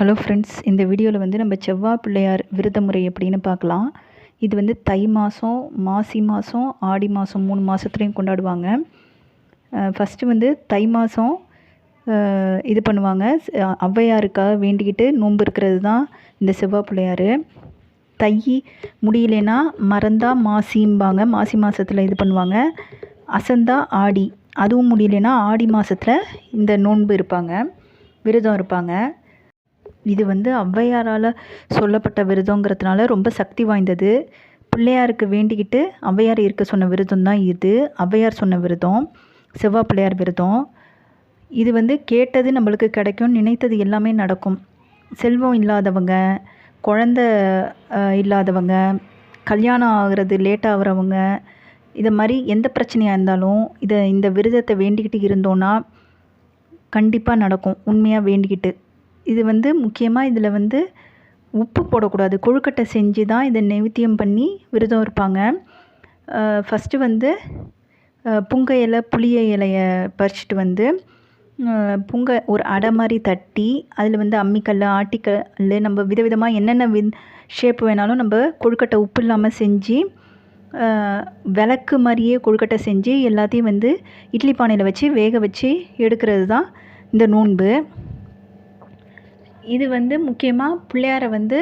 Hello friends இந்த வீடியோவில் வந்து நம்ம செவ்வாய் பிள்ளையார் விரத முறை எப்படின்னு பார்க்கலாம். இது வந்து தை மாதம் மாசி மாதம் ஆடி மாதம் மூணு மாதத்துலேயும் கொண்டாடுவாங்க. ஃபஸ்ட்டு வந்து தை மாதம் இது பண்ணுவாங்க. ஔவையாருக்காக வேண்டிக்கிட்டு நோன்பு இருக்கிறது தான் இந்த செவ்வாய் பிள்ளையார். தை முடியலனா மறந்தா மாசிம்பாங்க. மாசி மாதத்தில் இது பண்ணுவாங்க. அசந்தா ஆடி. அதுவும் முடியலனா ஆடி மாதத்தில் இந்த நோன்பு இருப்பாங்க. விரதம் இருப்பாங்க. இது வந்து ஔவையாரால் சொல்லப்பட்ட விரதங்கிறதுனால ரொம்ப சக்தி வாய்ந்தது. பிள்ளையாருக்கு வேண்டிக்கிட்டு ஔவையார் இருக்க சொன்ன விரதம் தான் இது. ஔவையார் சொன்ன விரதம் செவ்வாய் பிள்ளையார் விரதம். இது வந்து கேட்டது நம்மளுக்கு கிடைக்கும் நினைத்தது எல்லாமே நடக்கும். செல்வம் இல்லாதவங்க குழந்த இல்லாதவங்க கல்யாணம் ஆகிறது லேட் ஆகிறவங்க இதை மாதிரி எந்த பிரச்சனையாக இருந்தாலும் இதை இந்த விரதத்தை வேண்டிக்கிட்டு இருந்தோன்னா கண்டிப்பாக நடக்கும். உண்மையாக வேண்டிக்கிட்டு. இது வந்து முக்கியமாக இதில் வந்து உப்பு போடக்கூடாது. கொழுக்கட்டை செஞ்சு தான் இதை நெவித்தியம் பண்ணி விரதம் இருப்பாங்க. ஃபஸ்ட்டு வந்து புங்க இலை புளிய இலையை பறிச்சிட்டு வந்து புங்க ஒரு அடை மாதிரி தட்டி அதில் வந்து அம்மிக்கல் ஆட்டிக்கல் நம்ம விதவிதமாக என்னென்ன வி ஷேப் வேணாலும் நம்ம கொழுக்கட்டை உப்பு இல்லாமல் செஞ்சு விளக்கு மாதிரியே கொழுக்கட்டை செஞ்சு எல்லாத்தையும் வந்து இட்லி பானையில் வச்சு வேக வச்சு எடுக்கிறது தான் இந்த நோன்பு. இது வந்து முக்கியமாக பிள்ளையாரை வந்து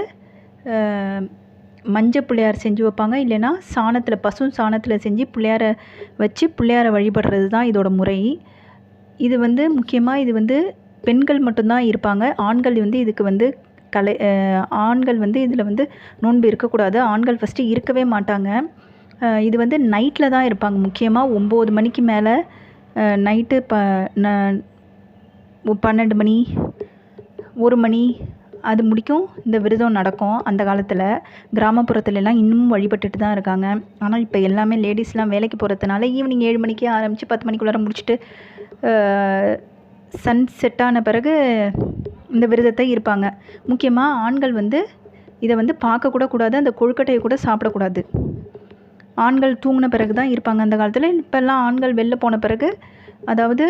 மஞ்சள் பிள்ளையார் செஞ்சு வைப்பாங்க. இல்லைன்னா சாணத்தில் பசு சாணத்தில் செஞ்சு பிள்ளையாரை வச்சு பிள்ளையாரை வழிபடுறது தான் இதோட முறை. இது வந்து முக்கியமாக இது வந்து பெண்கள் மட்டும்தான் இருப்பாங்க. ஆண்கள் வந்து இதுக்கு வந்து கலை ஆண்கள் வந்து இதில் வந்து நோன்பு இருக்கக்கூடாது. ஆண்கள் ஃபஸ்ட்டு இருக்கவே மாட்டாங்க. இது வந்து நைட்டில் தான் இருப்பாங்க. முக்கியமாக ஒம்பது மணிக்கு மேலே நைட்டு ப ந- பன்னெண்டு மணி ஒரு மணி அது முடிக்கும். இந்த விரதம் நடக்கும். அந்த காலத்தில் கிராமப்புறத்துலலாம் இன்னமும் வழிபட்டுட்டு தான் இருக்காங்க. ஆனால் இப்போ எல்லாமே லேடிஸ்லாம் வேலைக்கு போகிறதுனால ஈவினிங் ஏழு மணிக்கே ஆரம்பித்து பத்து மணிக்குள்ளார முடிச்சுட்டு சன் செட் ஆன பிறகு இந்த விரதத்தை இருப்பாங்க. முக்கியமாக ஆண்கள் வந்து இதை வந்து பார்க்கக்கூட கூடாது அந்த கொழுக்கட்டையை கூட சாப்பிடக்கூடாது. ஆண்கள் தூங்கின பிறகு தான் இருப்பாங்க அந்த காலத்தில். இப்போல்லாம் ஆண்கள் வெளில போன பிறகு அதாவது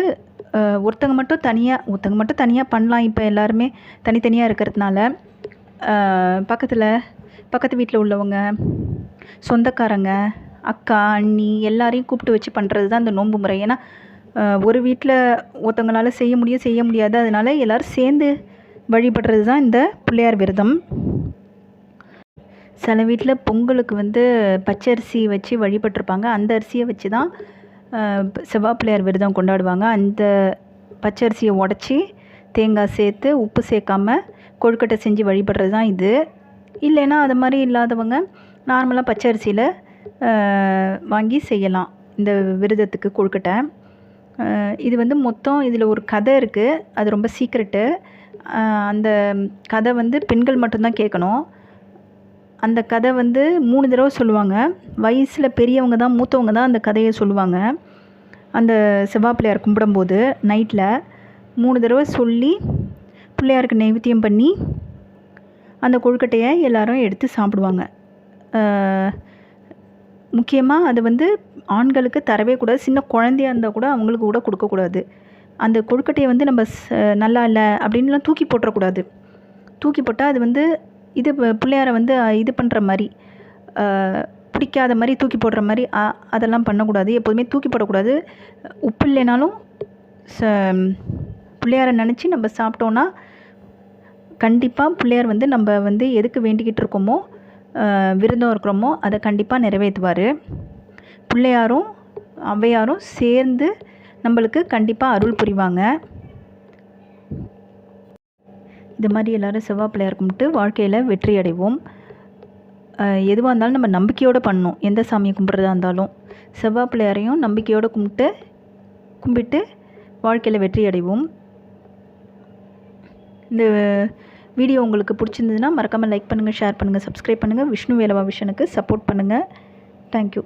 ஒருத்தங்க மட்டும் தனியாக ஒருத்தங்க மட்டும் தனியாக பண்ணலாம். இப்போ எல்லாருமே தனித்தனியாக இருக்கிறதுனால பக்கத்தில் பக்கத்து வீட்டில் உள்ளவங்க சொந்தக்காரங்க அக்கா அண்ணி எல்லாரையும் கூப்பிட்டு வச்சு பண்ணுறது தான் இந்த நோன்பு முறை. ஏன்னா ஒரு வீட்டில் ஒருத்தவங்களால செய்ய முடியும் செய்ய முடியாது. அதனால எல்லோரும் சேர்ந்து வழிபடுறது தான் இந்த பிள்ளையார் விரதம். சில வீட்டில் பொங்கலுக்கு வந்து பச்சரிசி வச்சு வழிபட்டிருப்பாங்க. அந்த அரிசியை வச்சு தான் செவ்வாப்பிள்ளையார் விரதம் கொண்டாடுவாங்க. அந்த பச்சரிசியை உடச்சி தேங்காய் சேர்த்து உப்பு சேர்க்காம கொழுக்கட்டை செஞ்சு வழிபடுறது தான் இது. இல்லைன்னா அது மாதிரி இல்லாதவங்க நார்மலாக பச்சரிசியில் வாங்கி செய்யலாம். இந்த விரதத்துக்கு கொழுக்கட்டை. இது வந்து மொத்தம் இதில் ஒரு கதை இருக்குது அது ரொம்ப சீக்ரெட்டு அந்த கதை வந்து பெண்கள் மட்டும்தான் கேட்கணும். அந்த கதை வந்து மூணு தடவை சொல்லுவாங்க. வயசில் பெரியவங்க தான் மூத்தவங்க தான் அந்த கதையை சொல்லுவாங்க. அந்த செவ்வாய் பிள்ளையார் கும்பிடும்போது நைட்டில் மூணு தடவை சொல்லி பிள்ளையாருக்கு நைவேத்தியம் பண்ணி அந்த கொழுக்கட்டையை எல்லாரும் எடுத்து சாப்பிடுவாங்க. முக்கியமாக அது வந்து ஆண்களுக்கு தரவே கூடாது. சின்ன குழந்தையா இருந்தால் கூட அவங்களுக்கு கூட கொடுக்கக்கூடாது அந்த கொழுக்கட்டையை வந்து நம்ம ச- நல்லா இல்லை அப்படின்லாம் தூக்கி போட்டுறக்கூடாது. தூக்கி போட்டால் அது வந்து இது பிள்ளையாரை வந்து இது பண்ணுற மாதிரி பிடிக்காத மாதிரி தூக்கி போடுற மாதிரி அதெல்லாம் பண்ணக்கூடாது. எப்போதுமே தூக்கி போடக்கூடாது. உப்பு இல்லைனாலும் ச பிள்ளையாரை நினச்சி நம்ம சாப்பிட்டோன்னா கண்டிப்பாக பிள்ளையார் வந்து நம்ம வந்து எதுக்கு வேண்டிக்கிட்டு இருக்கோமோ விருந்தம் இருக்கிறோமோ அதை கண்டிப்பாக நிறைவேற்றுவார். பிள்ளையாரும் ஔவையாரும் சேர்ந்து நம்மளுக்கு கண்டிப்பாக அருள் புரிவாங்க. இது மாதிரி எல்லோரும் செவ்வாப்பிள்ளையார் கும்பிட்டு வாழ்க்கையில் வெற்றி அடைவோம். எதுவாக இருந்தாலும் நம்ம நம்பிக்கையோடு பண்ணணும். எந்த சாமியை கும்பிட்றதா இருந்தாலும். செவ்வாய் பிள்ளையாரையும் நம்பிக்கையோடு கும்பிட்டு கும்பிட்டு வாழ்க்கையில் வெற்றி அடைவோம். இந்த வீடியோ உங்களுக்கு பிடிச்சிருந்ததுன்னா மறக்காமல் லைக் பண்ணுங்கள் ஷேர் பண்ணுங்கள் சப்ஸ்கிரைப் பண்ணுங்கள் விஷ்ணு வேலவா விஷனுக்கு சப்போர்ட் பண்ணுங்கள் தேங்க்யூ